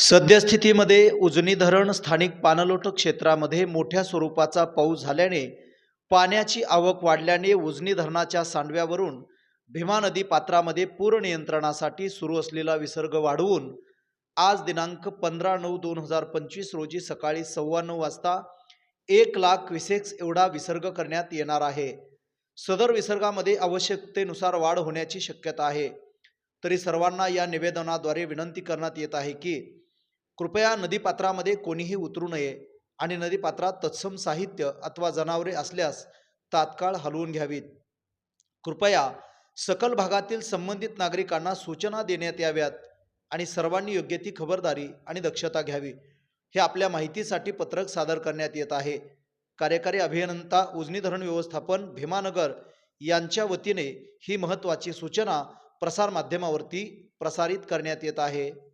सद्यस्थितीमध्ये उजनी धरण स्थानिक पाणलोट क्षेत्रामध्ये मोठ्या स्वरूपाचा पाऊस झाल्याने पाण्याची आवक वाढल्याने उजनी धरणाच्या सांडव्यावरून भीमा नदी पात्रामध्ये पूर नियंत्रणासाठी सुरू असलेला विसर्ग वाढवून आज दिनांक पंधरा नऊ दोन हजार पंचवीस रोजी सकाळी सव्वा नऊ वाजता एक लाख क्विसेक्स एवढा विसर्ग करण्यात येणार आहे. सदर विसर्गामध्ये आवश्यकतेनुसार वाढ होण्याची शक्यता आहे. तरी सर्वांना या निवेदनाद्वारे विनंती करण्यात येत आहे की कृपया नदीपात्रामध्ये कोणीही उतरू नये आणि नदीपात्रात तत्सम साहित्य अथवा जनावरे असल्यास तात्काळ हलवून घ्यावीत. कृपया सकल भागातील संबंधित नागरिकांना सूचना देण्यात याव्यात आणि सर्वांनी योग्य ती खबरदारी आणि दक्षता घ्यावी. हे आपल्या माहितीसाठी पत्रक सादर करण्यात येत आहे. कार्यकारी अभियंता उजनी धरण व्यवस्थापन भीमानगर यांच्या वतीने ही महत्त्वाची सूचना प्रसारमाध्यमावरती प्रसारित करण्यात येत आहे.